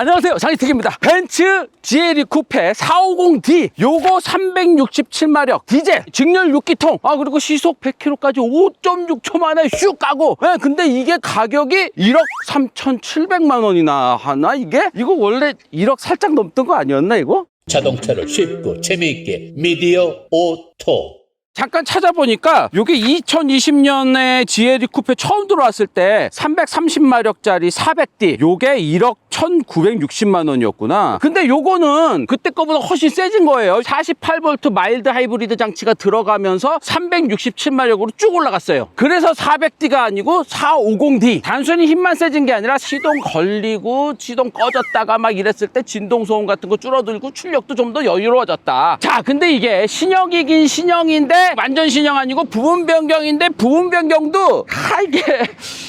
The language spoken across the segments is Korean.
안녕하세요. 장희택입니다. 벤츠 GLE 쿠페 450D 요거 367마력 디젤 직렬 6기통. 아 그리고 시속 100km까지 5.6초 만에 슉 가고. 예, 근데 이게 가격이 1억 3,700만 원이나 하나 이게? 이거 원래 1억 살짝 넘던 거 아니었나 이거? 자동차를 쉽고 재미있게 미디어 오토. 잠깐 찾아보니까 이게 2020년에 GLE 쿠페 처음 들어왔을 때 330마력짜리 400D 요게 1억 1960만 원이었구나. 근데 요거는 그때 거보다 훨씬 세진 거예요. 48V 마일드 하이브리드 장치가 들어가면서 367마력으로 쭉 올라갔어요. 그래서 400D가 아니고 450D 단순히 힘만 세진 게 아니라 시동 걸리고 시동 꺼졌다가 막 이랬을 때 진동 소음 같은 거 줄어들고 출력도 좀 더 여유로워졌다. 자 근데 이게 신형이긴 신형인데 완전 신형 아니고 부분 변경인데 부분 변경도 하 이게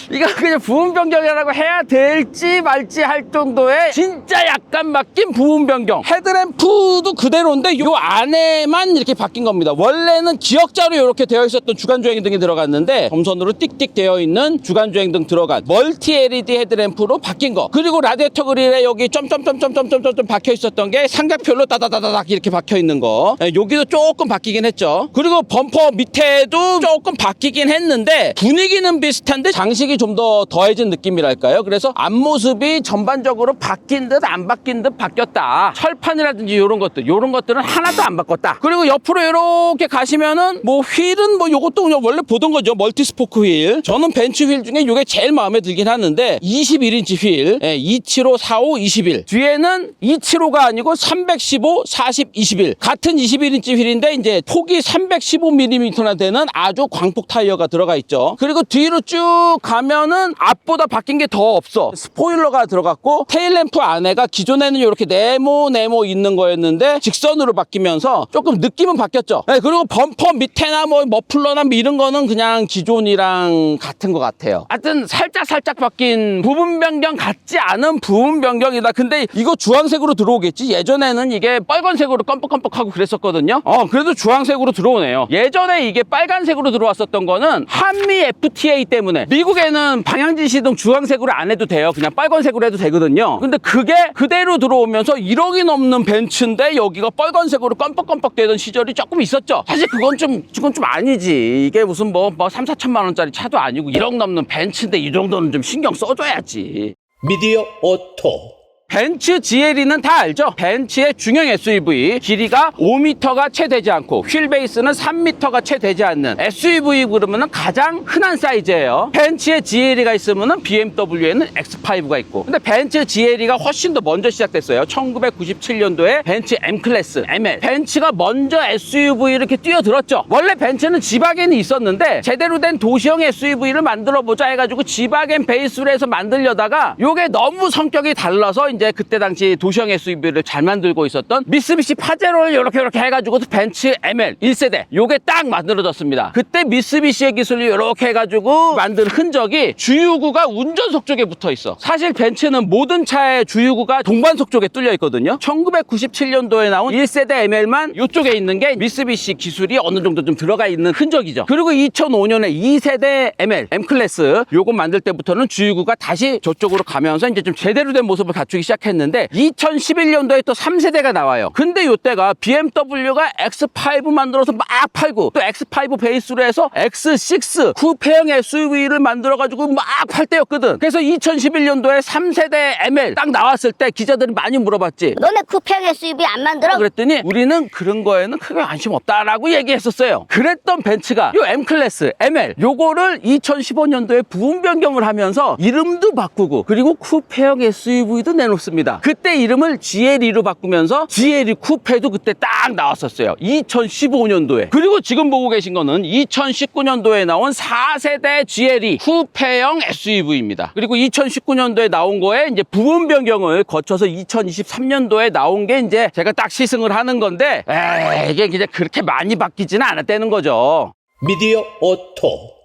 이거 그냥 부분 변경이라고 해야 될지 말지 할 정도의 진짜 약간 바뀐 부분 변경. 헤드램프도 그대로인데 요 안에만 이렇게 바뀐 겁니다. 원래는 기역자로 이렇게 되어 있었던 주간주행 등이 들어갔는데 점선으로 띡띡 되어 있는 주간주행 등 들어간 멀티 LED 헤드램프로 바뀐 거. 그리고 라디에이터 그릴에 여기 점점점점점점점 박혀 있었던 게 삼각표로 따다다다닥 이렇게 박혀 있는 거. 예, 여기도 조금 바뀌긴 했죠. 그리고 범퍼 밑에도 조금 바뀌긴 했는데 분위기는 비슷한데 장식이 좀 더 더해진 느낌이랄까요? 그래서 앞모습이 전반 적으로 바뀐 듯 안 바뀐 듯 바뀌었다. 철판이라든지 이런 것들 이런 것들은 하나도 안 바꿨다. 그리고 옆으로 이렇게 가시면은 뭐 휠은 뭐 요것도 그냥 원래 보던 거죠. 멀티 스포크 휠. 저는 벤츠 휠 중에 이게 제일 마음에 들긴 하는데 21인치 휠. 예, 275 45 21 뒤에는 275가 아니고 315 40 21 같은 21인치 휠인데 이제 폭이 315mm나 되는 아주 광폭 타이어가 들어가 있죠. 그리고 뒤로 쭉 가면은 앞보다 바뀐 게 더 없어. 스포일러가 들어갔고 테일램프 안에가 기존에는 이렇게 네모 네모 있는 거였는데 직선으로 바뀌면서 조금 느낌은 바뀌었죠. 네, 그리고 범퍼 밑에나 뭐 머플러나 뭐 이런 거는 그냥 기존이랑 같은 것 같아요. 하여튼 살짝 살짝 바뀐 부분 변경 같지 않은 부분 변경이다. 근데 이거 주황색으로 들어오겠지? 예전에는 이게 빨간색으로 껌뻑껌뻑하고 그랬었거든요. 어 그래도 주황색으로 들어오네요. 예전에 이게 빨간색으로 들어왔었던 거는 한미 FTA 때문에 미국에는 방향지 시동 주황색으로 안 해도 돼요. 그냥 빨간색으로 해도 되거든요 근데 그게 그대로 들어오면서 1억이 넘는 벤츠인데 여기가 빨간색으로 껌뻑껌뻑 되던 시절이 조금 있었죠. 사실 그건 좀 그건 좀 아니지. 이게 무슨 뭐, 뭐 3, 4천만 원짜리 차도 아니고 1억 넘는 벤츠인데 이 정도는 좀 신경 써줘야지. 미디어 오토 벤츠 GLE는 다 알죠? 벤츠의 중형 SUV 길이가 5m가 채 되지 않고 휠 베이스는 3m가 채 되지 않는 SUV 그러면은 가장 흔한 사이즈예요. 벤츠의 GLE가 있으면은 BMW에는 X5가 있고 근데 벤츠 GLE가 훨씬 더 먼저 시작됐어요. 1997년도에 벤츠 M 클래스 ML 벤츠가 먼저 SUV 이렇게 뛰어들었죠. 원래 벤츠는 지바겐이 있었는데 제대로 된 도시형 SUV를 만들어 보자 해가지고 지바겐 베이스로 해서 만들려다가 요게 너무 성격이 달라서 이제 그때 당시 도시형 SUV를 잘 만들고 있었던 미쓰비시 파제로를 이렇게 이렇게 해가지고 벤츠 ML 1세대 요게 딱 만들어졌습니다. 그때 미쓰비시의 기술을 이렇게 해가지고 만든 흔적이 주유구가 운전석 쪽에 붙어 있어. 사실 벤츠는 모든 차의 주유구가 동반석 쪽에 뚫려 있거든요. 1997년도에 나온 1세대 ML만 이쪽에 있는 게 미쓰비시 기술이 어느 정도 좀 들어가 있는 흔적이죠. 그리고 2005년에 2세대 ML M 클래스 요거 만들 때부터는 주유구가 다시 저쪽으로 가면서 이제 좀 제대로 된 모습을 갖추기 시작했는데 2011년도에 또 3세대가 나와요. 근데 요때가 BMW가 X5 만들어서 막 팔고 또 X5 베이스로 해서 X6 쿠페형 SUV를 만들어가지고 막 팔 때였거든. 그래서 2011년도에 3세대 ML 딱 나왔을 때 기자들이 많이 물어봤지. 너네 쿠페형 SUV 안 만들어? 그랬더니 우리는 그런 거에는 크게 관심 없다라고 얘기했었어요. 그랬던 벤츠가 요 M 클래스, ML 요거를 2015년도에 부분 변경을 하면서 이름도 바꾸고 그리고 쿠페형 SUV도 내놓 습니다. 그때 이름을 GLE로 바꾸면서 GLE 쿠페도 그때 딱 나왔었어요. 2015년도에. 그리고 지금 보고 계신 거는 2019년도에 나온 4세대 GLE 쿠페형 SUV입니다. 그리고 2019년도에 나온 거에 이제 부분 변경을 거쳐서 2023년도에 나온 게 이제 제가 딱 시승을 하는 건데 에이, 이게 그렇게 많이 바뀌지는 않았다는 거죠. 미디어 오토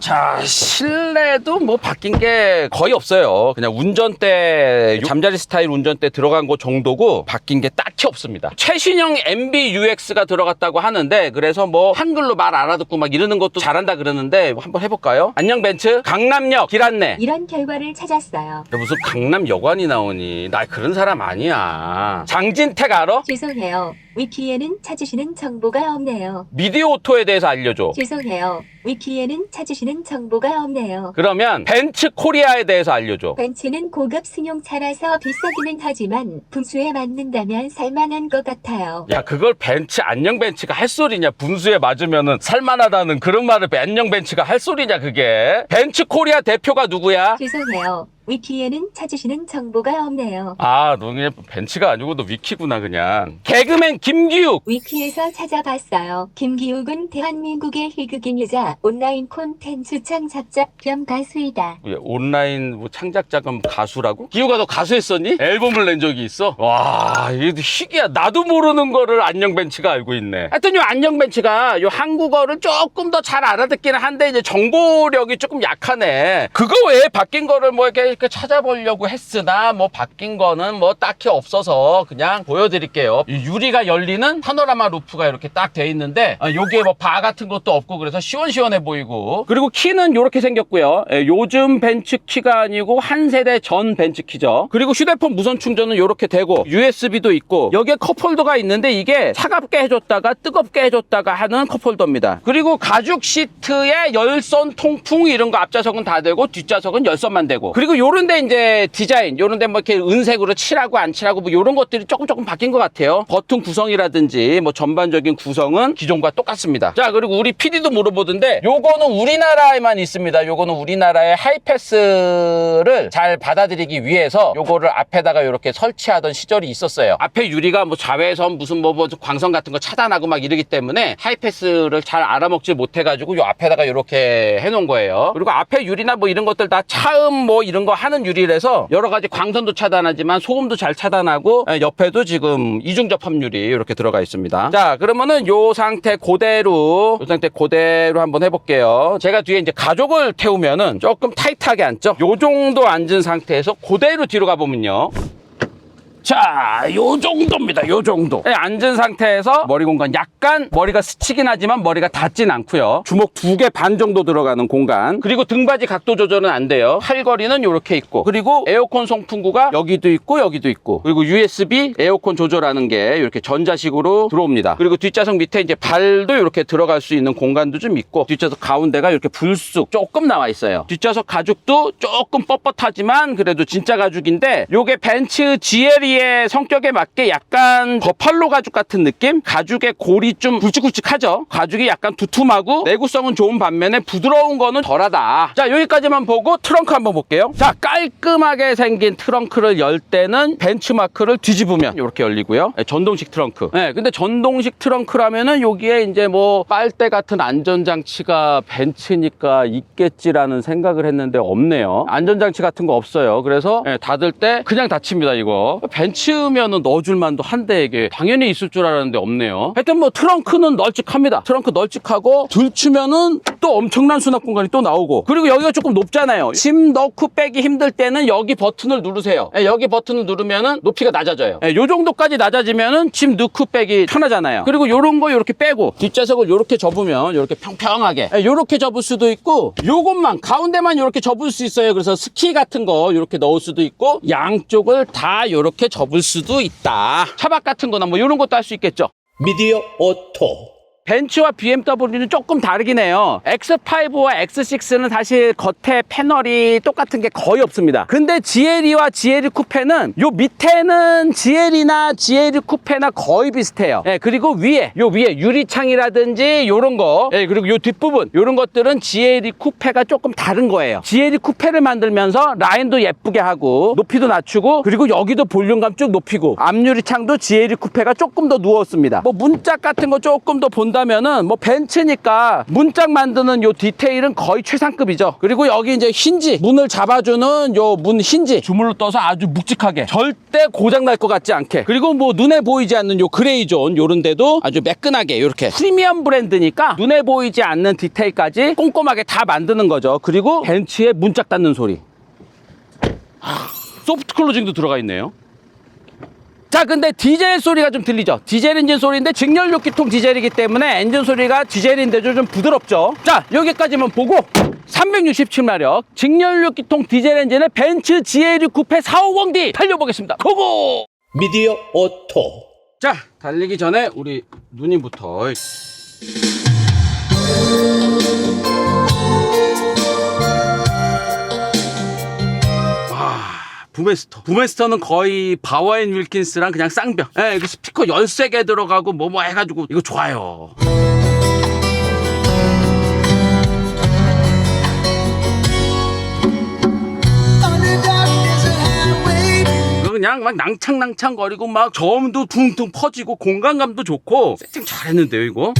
자, 실내도 뭐 바뀐 게 거의 없어요. 그냥 운전대, 잠자리 스타일 운전대 들어간 거 정도고 바뀐 게 딱히 없습니다. 최신형 MBUX가 들어갔다고 하는데 그래서 뭐 한글로 말 알아듣고 막 이러는 것도 잘한다 그러는데 한번 해볼까요? 안녕 벤츠, 강남역 길 안내. 이런 결과를 찾았어요. 야, 무슨 강남 여관이 나오니? 나 그런 사람 아니야. 장진택 알아? 죄송해요. 위키에는 찾으시는 정보가 없네요. 미디어 오토에 대해서 알려줘. 죄송해요. 위키에는 찾으시는 정보가 없네요. 그러면 벤츠 코리아에 대해서 알려줘. 벤츠는 고급 승용차라서 비싸기는 하지만 분수에 맞는다면 살만한 것 같아요. 야 그걸 벤츠 안녕 벤츠가 할 소리냐 분수에 맞으면은 살만하다는 그런 말을 안녕 벤츠가 할 소리냐 그게 벤츠 코리아 대표가 누구야? 죄송해요. 위키에는 찾으시는 정보가 없네요. 아, 너 그냥 벤츠가 아니고 너 위키구나 그냥. 개그맨 김기욱. 위키에서 찾아봤어요. 김기욱은 대한민국의 희극인이자 온라인 콘텐츠 창작자 겸 가수이다. 예, 온라인 뭐 창작자금 가수라고? 기욱아 너 가수했었니? 앨범을 낸 적이 있어? 와, 이거 희귀야. 나도 모르는 거를 안녕 벤츠가 알고 있네. 하여튼 요 안녕 벤츠가 요 한국어를 조금 더 잘 알아듣기는 한데 이제 정보력이 조금 약하네. 그거 외에 바뀐 거를 뭐 이렇게, 이렇게 찾아보려고 했으나 뭐 바뀐 거는 뭐 딱히 없어서 그냥 보여드릴게요. 이 유리가 열리는 파노라마 루프가 이렇게 딱 돼 있는데 아, 요게 뭐바 같은 것도 없고 그래서 시원시원해 보이고 그리고 키는 이렇게 생겼고요. 예, 요즘 벤츠 키가 아니고 한 세대 전 벤츠 키죠. 그리고 휴대폰 무선 충전은 이렇게 되고 USB도 있고 여기에 컵홀더가 있는데 이게 차갑게 해줬다가 뜨겁게 해줬다가 하는 컵홀더입니다. 그리고 가죽 시트에 열선 통풍 이런 거 앞좌석은 다 되고 뒷좌석은 열선만 되고 그리고 요 런데 이제 디자인 요런데 뭐 이렇게 은색으로 칠하고 안 칠하고 뭐 요런 것들이 조금 조금 바뀐 것 같아요. 버튼 구성이라든지 뭐 전반적인 구성은 기존과 똑같습니다. 자 그리고 우리 PD도 물어보던데 요거는 우리나라에만 있습니다. 요거는 우리나라의 하이패스를 잘 받아들이기 위해서 요거를 앞에다가 이렇게 설치하던 시절이 있었어요. 앞에 유리가 뭐 자외선 무슨 뭐, 뭐 광선 같은 거 차단하고 막 이러기 때문에 하이패스를 잘 알아먹지 못해가지고 요 앞에다가 이렇게 해놓은 거예요. 그리고 앞에 유리나 뭐 이런 것들 다 차음 뭐 이런 거 하는 유리라서 여러 가지 광선도 차단하지만 소음도 잘 차단하고 예, 옆에도 지금 이중 접합 유리 이렇게 들어가 있습니다. 자 그러면은 요 상태 그대로 요 상태 그대로 한번 해볼게요. 제가 뒤에 이제 가족을 태우면은 조금 타이트하게 앉죠. 요 정도 앉은 상태에서 그대로 뒤로 가보면요. 자, 요 정도입니다. 요 정도. 네, 앉은 상태에서 머리 공간 약간 머리가 스치긴 하지만 머리가 닿진 않고요. 주먹 두 개 반 정도 들어가는 공간. 그리고 등받이 각도 조절은 안 돼요. 팔걸이는 요렇게 있고. 그리고 에어컨 송풍구가 여기도 있고 여기도 있고. 그리고 USB 에어컨 조절하는 게 이렇게 전자식으로 들어옵니다. 그리고 뒷좌석 밑에 이제 발도 이렇게 들어갈 수 있는 공간도 좀 있고 뒷좌석 가운데가 이렇게 불쑥 조금 나와 있어요. 뒷좌석 가죽도 조금 뻣뻣하지만 그래도 진짜 가죽인데 요게 벤츠 GLE의 성격에 맞게 약간 버팔로 가죽 같은 느낌? 가죽의 골이 좀 굵직굵직하죠? 가죽이 약간 두툼하고 내구성은 좋은 반면에 부드러운 거는 덜하다. 자, 여기까지만 보고 트렁크 한번 볼게요. 자, 깔끔하게 생긴 트렁크를 열 때는 벤츠마크를 뒤집으면 이렇게 열리고요. 네, 전동식 트렁크. 네, 근데 전동식 트렁크라면은 여기에 이제 뭐 빨대 같은 안전장치가 벤츠니까 있겠지라는 생각을 했는데 없네요. 안전장치 같은 거 없어요. 그래서 네, 닫을 때 그냥 닫힙니다, 이거. 벤츠면은 넣어줄 만도 한데 이게 당연히 있을 줄 알았는데 없네요. 하여튼 뭐 트렁크는 널찍합니다. 트렁크 널찍하고 들추면은 또 엄청난 수납 공간이 또 나오고 그리고 여기가 조금 높잖아요. 짐 넣고 빼기 힘들 때는 여기 버튼을 누르세요. 예, 여기 버튼을 누르면은 높이가 낮아져요. 예, 요 정도까지 낮아지면은 짐 넣고 빼기 편하잖아요. 그리고 요런 거 이렇게 빼고 뒷좌석을 요렇게 접으면 요렇게 평평하게 예, 요렇게 접을 수도 있고 요것만 가운데만 요렇게 접을 수 있어요. 그래서 스키 같은 거 요렇게 넣을 수도 있고 양쪽을 다 요렇게 접을 수도 있다. 차박 같은 거나 뭐 요런 것도 할 수 있겠죠. 미디어 오토 벤츠와 BMW는 조금 다르긴 해요. X5와 X6는 사실 겉에 패널이 똑같은 게 거의 없습니다. 근데 GLE와 GLE 쿠페는 요 밑에는 GLE나 GLE 쿠페나 거의 비슷해요. 예, 그리고 위에 요 위에 유리창이라든지 요런 거, 예, 그리고 요 뒷부분 요런 것들은 GLE 쿠페가 조금 다른 거예요. GLE 쿠페를 만들면서 라인도 예쁘게 하고 높이도 낮추고 그리고 여기도 볼륨감 쭉 높이고 앞유리창도 GLE 쿠페가 조금 더 누웠습니다. 뭐 문짝 같은 거 조금 더 본다 본다면은 뭐 벤츠니까 문짝 만드는 요 디테일은 거의 최상급이죠. 그리고 여기 이제 힌지 문을 잡아주는 요 문 힌지 주물로 떠서 아주 묵직하게 절대 고장 날 것 같지 않게 그리고 뭐 눈에 보이지 않는 요 그레이 존 요런 데도 아주 매끈하게 이렇게 프리미엄 브랜드니까 눈에 보이지 않는 디테일까지 꼼꼼하게 다 만드는 거죠. 그리고 벤츠의 문짝 닫는 소리. 하, 소프트 클로징도 들어가 있네요. 자 근데 디젤 소리가 좀 들리죠? 디젤 엔진 소리인데 직렬 6기통 디젤이기 때문에 엔진 소리가 디젤인데도 좀 부드럽죠? 자 여기까지만 보고 367마력 직렬 6기통 디젤 엔진의 벤츠 GL 쿠페 450D 달려보겠습니다. 고고! 미디어 오토. 자 달리기 전에 우리 누님부터 부메스터. 부메스터는 거의 바워앤 윌킨스랑 그냥 쌍벽. 예, 이거 스피커 13개 들어가고 뭐 뭐 해가지고 이거 좋아요. 그냥 막 낭창낭창 거리고 막 저음도 둥둥 퍼지고 공간감도 좋고 세팅 잘했는데요 이거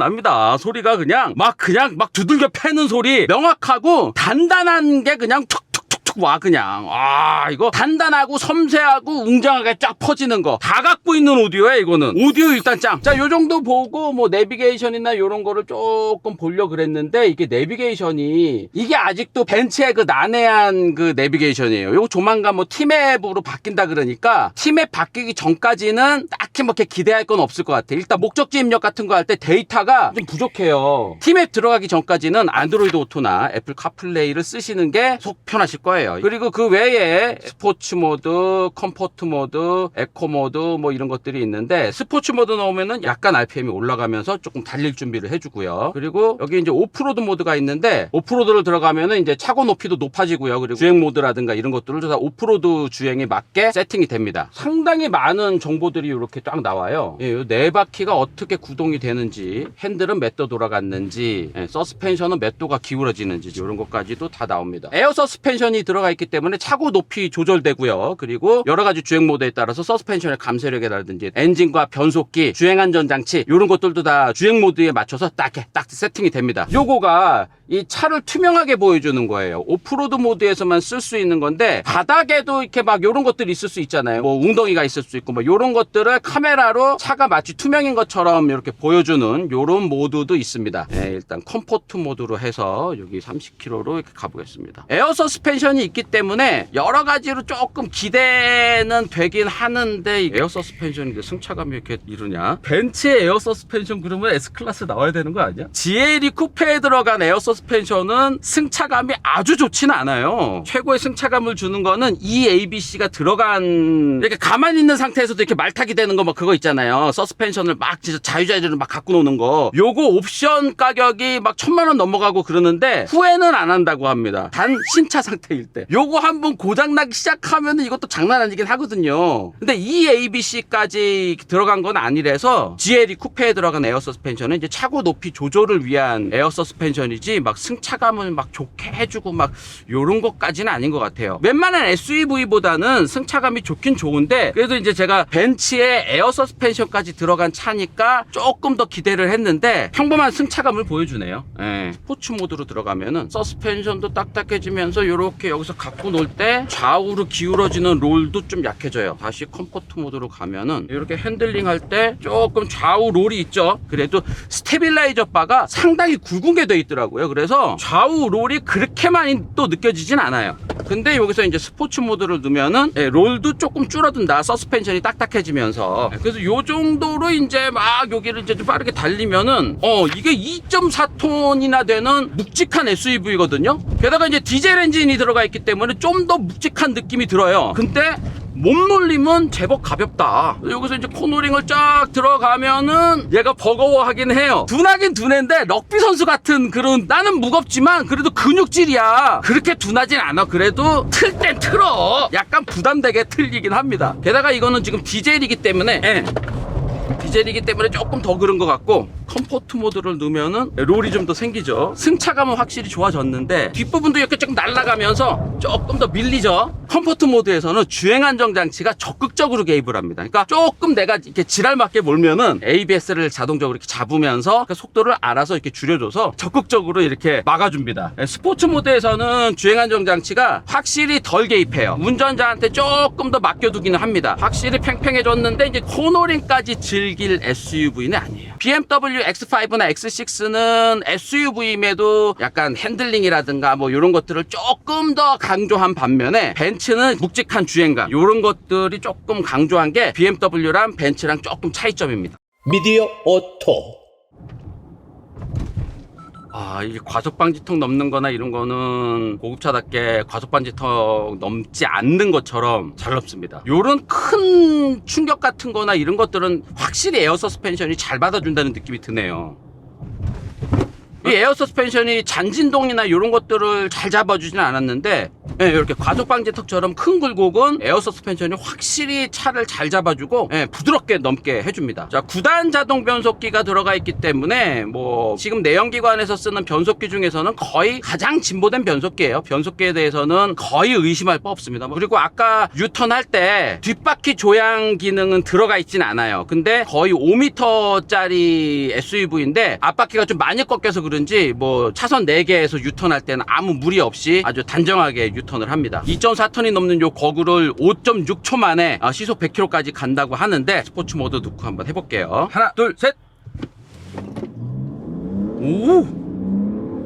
납니다. 소리가 그냥 막 그냥 막 두들겨 패는 소리. 명확하고 단단한 게 그냥 툭툭툭툭 와 그냥. 아 이거 단단하고 섬세하고 웅장하게 쫙 퍼지는 거. 다 갖고 있는 오디오야 이거는. 오디오 일단 짱자 요 정도 보고 뭐 내비게이션이나 요런 거를 조금 보려 그랬는데 이게 내비게이션이 이게 아직도 벤츠의 그 난해한 그 내비게이션이에요. 요거 조만간 뭐 티맵으로 바뀐다 그러니까 티맵 바뀌기 전까지는 딱히 뭐 이렇게 기대할 건 없을 것 같아. 일단 목적지 입력 같은 거 할 때 데이터가 좀 부족해요. 티맵 들어가기 전까지는 안드로이드 오토나 애플 카플레이를 쓰시는 게 속 편하실 거예요. 그리고 그 외에 스포츠 모드 컴포트 모드 에코 모드 뭐 이런 것들이 있는데 스포츠 모드 넣으면은 약간 RPM이 올라가면서 조금 달릴 준비를 해주고요. 그리고 여기 이제 오프로드 모드가 있는데 오프로드를 들어가면은 이제 차고 높이도 높아지고요. 그리고 주행 모드라든가 이런 것들을 다 오프로드 주행에 맞게 세팅이 됩니다. 상당히 많은 정보들이 이렇게 쫙 나와요. 예, 요네 바퀴가 어떻게 구동이 되는지 핸들은 몇 도 돌아갔는지 예, 서스펜션은 몇 도가 기울어지는지 이런 것까지도 다 나옵니다. 에어 서스펜션이 들어가 있기 때문에 차고 높이 조절되고요. 그리고 여러 가지 주행 모드에 따라서 서스펜션의 감쇄력이라든지 엔진과 변속기 주행 안전 장치 이런 것들도 다 주행 모드에 맞춰서 딱, 이렇게 딱 세팅이 됩니다. 요거가 이 차를 투명하게 보여주는 거예요. 오프로드 모드에서만 쓸 수 있는 건데 바닥에도 이렇게 막 이런 것들이 있을 수 있잖아요. 뭐 웅덩이가 있을 수 있고 뭐 이런 것들을 카메라로 차가 마치 투명인 것처럼 이렇게 보여주는 이런 모드도 있습니다. 네, 일단 컴포트 모드로 해서 여기 30km로 이렇게 가보겠습니다. 에어 서스펜션이 있기 때문에 여러 가지로 조금 기대는 되긴 하는데 이 에어 서스펜션이 그 승차감이 이렇게 이러냐? 벤츠의 에어 서스펜션 그러면 S클래스 나와야 되는 거 아니야? GLE 쿠페에 들어간 에어 서스 펜션은 승차감이 아주 좋지는 않아요. 최고의 승차감을 주는 거는 이 ABC가 들어간 이렇게 가만히 있는 상태에서도 이렇게 말타기 되는 거 막 그거 있잖아요. 서스펜션을 막 진짜 자유자재로 막 갖고 노는 거. 요거 옵션 가격이 막 천만 원 넘어가고 그러는데 후회는 안 한다고 합니다. 단 신차 상태일 때. 요거 한번 고장 나기 시작하면 이것도 장난 아니긴 하거든요. 근데 이 ABC까지 들어간 건 아니라서 GLE 쿠페에 들어간 에어 서스펜션은 이제 차고 높이 조절을 위한 에어 서스펜션이지 막 승차감을 막 좋게 해주고 막 요런 것까지는 아닌 것 같아요. 웬만한 SUV보다는 승차감이 좋긴 좋은데 그래도 이제 제가 벤츠의 에어 서스펜션까지 들어간 차니까 조금 더 기대를 했는데 평범한 승차감을 보여주네요. 예. 스포츠 모드로 들어가면은 서스펜션도 딱딱해지면서 요렇게 여기서 갖고 놀 때 좌우로 기울어지는 롤도 좀 약해져요. 다시 컴포트 모드로 가면은 이렇게 핸들링 할 때 조금 좌우 롤이 있죠. 그래도 스테빌라이저 바가 상당히 굵은 게 돼 있더라고요 좌우 롤이 그렇게 많이 또 느껴지진 않아요. 근데 여기서 이제 스포츠 모드를 넣으면은 예, 롤도 조금 줄어든다. 서스펜션이 딱딱해지면서. 예, 그래서 요 정도로 이제 막 여기를 이제 좀 빠르게 달리면은 어 이게 2.4톤이나 되는 묵직한 SUV거든요? 게다가 이제 디젤 엔진이 들어가 있기 때문에 좀 더 묵직한 느낌이 들어요. 근데 몸놀림은 제법 가볍다. 여기서 이제 코너링을 쫙 들어가면은 얘가 버거워하긴 해요. 둔하긴 둔한데 럭비 선수 같은 그런 나는 무겁지만 그래도 근육질이야. 그렇게 둔하진 않아. 그래도 틀 땐 틀어. 약간 부담되게 틀리긴 합니다. 게다가 이거는 지금 디젤이기 때문에 예. 디젤이기 때문에 조금 더 그런 것 같고 컴포트 모드를 넣으면은 롤이 좀 더 생기죠. 승차감은 확실히 좋아졌는데 뒷부분도 이렇게 조금 날아가면서 조금 더 밀리죠. 컴포트 모드에서는 주행 안정 장치가 적극적으로 개입을 합니다. 그러니까 조금 내가 이렇게 지랄 맞게 몰면은 ABS를 자동적으로 이렇게 잡으면서 그 속도를 알아서 이렇게 줄여줘서 적극적으로 이렇게 막아줍니다. 예, 스포츠 모드에서는 주행 안정 장치가 확실히 덜 개입해요. 운전자한테 조금 더 맡겨두기는 합니다. 확실히 팽팽해졌는데 이제 코너링까지 즐길 SUV는 아니에요. BMW X5나 X6는 SUV임에도 약간 핸들링이라든가 뭐 이런 것들을 조금 더 강조한 반면에 벤츠는 묵직한 주행감 이런 것들이 조금 강조한 게 BMW랑 벤츠랑 조금 차이점입니다. 미디어 오토 아, 이게 과속방지턱 넘는 거나 이런 거는 고급차답게 과속방지턱 넘지 않는 것처럼 잘 넘습니다. 요런 큰 충격 같은 거나 이런 것들은 확실히 에어 서스펜션이 잘 받아준다는 느낌이 드네요. 이 에어 서스펜션이 잔진동이나 이런 것들을 잘 잡아주지는 않았는데 예, 이렇게 과속 방지턱처럼 큰 굴곡은 에어 서스펜션이 확실히 차를 잘 잡아주고 예, 부드럽게 넘게 해줍니다. 자, 9단 자동 변속기가 들어가 있기 때문에 뭐 지금 내연기관에서 쓰는 변속기 중에서는 거의 가장 진보된 변속기예요. 변속기에 대해서는 거의 의심할 바 없습니다. 뭐 그리고 아까 유턴할 때 뒷바퀴 조향 기능은 들어가 있진 않아요. 근데 거의 5m짜리 SUV인데 앞바퀴가 좀 많이 꺾여서 그런지 뭐 차선 4개에서 유턴할 때는 아무 무리 없이 아주 단정하게 유턴 을 합니다. 2.4톤이 넘는 요 거구를 5.6초 만에 아, 시속 100km까지 간다고 하는데 스포츠 모드 넣고 한번 해볼게요. 하나, 둘, 셋. 오,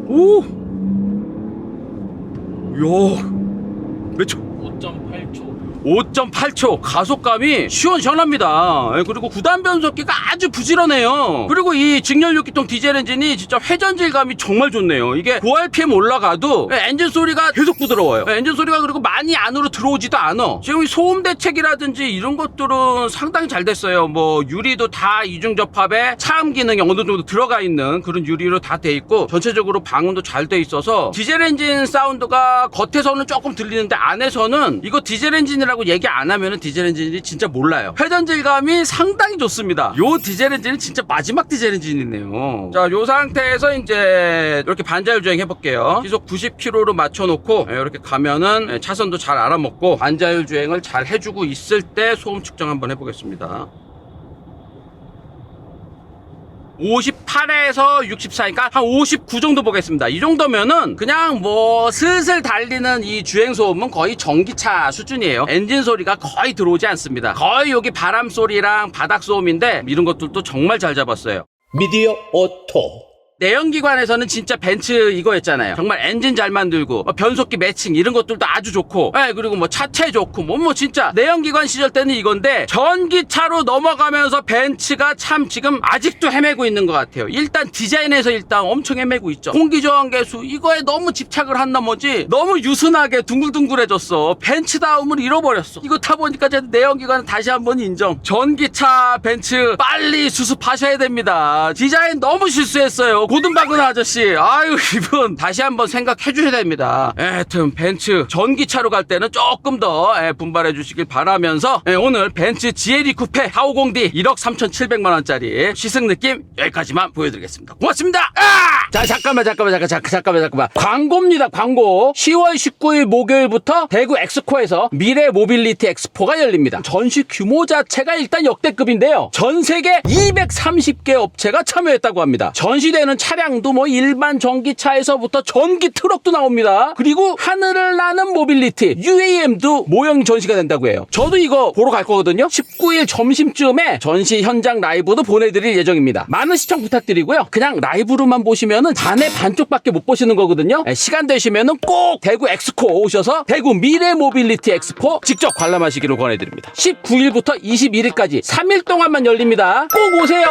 오, 야, 몇 초? 5.8초 5.8초 가속감이 시원시원합니다. 예, 그리고 9단 변속기가 아주 부지런해요. 그리고 이 직렬 6기통 디젤 엔진이 진짜 회전질감이 정말 좋네요. 이게 5rpm 올라가도 예, 엔진 소리가 계속 부드러워요. 예, 엔진 소리가 그리고 많이 안으로 들어오지도 않아. 지금 이 소음 대책이라든지 이런 것들은 상당히 잘 됐어요. 뭐 유리도 다 이중 접합에 차음 기능이 어느 정도 들어가 있는 그런 유리로 다 돼 있고 전체적으로 방음도 잘 돼 있어서 디젤 엔진 사운드가 겉에서는 조금 들리는데 안에서는 이거 디젤 엔진이라고 얘기 안 하면은 디젤 엔진이 진짜 몰라요. 회전 질감이 상당히 좋습니다. 요 디젤 엔진은 진짜 마지막 디젤 엔진이네요. 자, 요 상태에서 이제 이렇게 반자율 주행 해볼게요. 시속 90km로 맞춰놓고 예, 이렇게 가면은 예, 차선도 잘 알아먹고 반자율 주행을 잘 해주고 있을 때 소음 측정 한번 해보겠습니다. 58에서 64 니까 한 59 정도 보겠습니다. 이 정도면은 그냥 뭐 슬슬 달리는 이 주행 소음은 거의 전기차 수준이에요. 엔진 소리가 거의 들어오지 않습니다. 거의 여기 바람 소리랑 바닥 소음인데 이런 것들도 정말 잘 잡았어요. 미디어 오토 내연기관에서는 진짜 벤츠 이거였잖아요. 정말 엔진 잘 만들고 뭐 변속기 매칭 이런 것들도 아주 좋고, 예, 그리고 뭐 차체 좋고 뭐 뭐 진짜 내연기관 시절 때는 이건데 전기차로 넘어가면서 벤츠가 참 지금 아직도 헤매고 있는 것 같아요. 일단 디자인에서 일단 엄청 헤매고 있죠. 공기 저항 계수 이거에 너무 집착을 한 나머지 너무 유순하게 둥글둥글해졌어. 벤츠다움을 잃어버렸어. 이거 타보니까 제 내연기관 다시 한번 인정. 전기차 벤츠 빨리 수습하셔야 됩니다. 디자인 너무 실수했어요. 고든박은 아저씨. 아유 이분 다시 한번 생각해 주셔야 됩니다. 예, 하여튼 벤츠 전기차로 갈 때는 조금 더 예, 분발해 주시길 바라면서 예, 오늘 벤츠 GLE 쿠페 450D 1억 3,700만 원짜리 시승 느낌 여기까지만 보여드리겠습니다. 고맙습니다. 아! 자 잠깐만 잠깐만 잠깐 잠깐 잠깐만 잠깐만 광고입니다 광고 10월 19일 목요일부터 대구 엑스코에서 미래 모빌리티 엑스포가 열립니다. 전시 규모 자체가 일단 역대급인데요. 전 세계 230개 업체가 참여했다고 합니다. 전시되는 차량도 뭐 일반 전기차에서부터 전기 트럭도 나옵니다. 그리고 하늘을 나는 모빌리티 UAM도 모형 전시가 된다고 해요. 저도 이거 보러 갈 거거든요. 19일 점심쯤에 전시 현장 라이브도 보내드릴 예정입니다. 많은 시청 부탁드리고요. 그냥 라이브로만 보시면은 반의 반쪽밖에 못 보시는 거거든요. 예, 시간 되시면은 꼭 대구 엑스코 오셔서 대구 미래 모빌리티 엑스포 직접 관람하시기를 권해드립니다. 19일부터 21일까지 3일 동안만 열립니다. 꼭 오세요.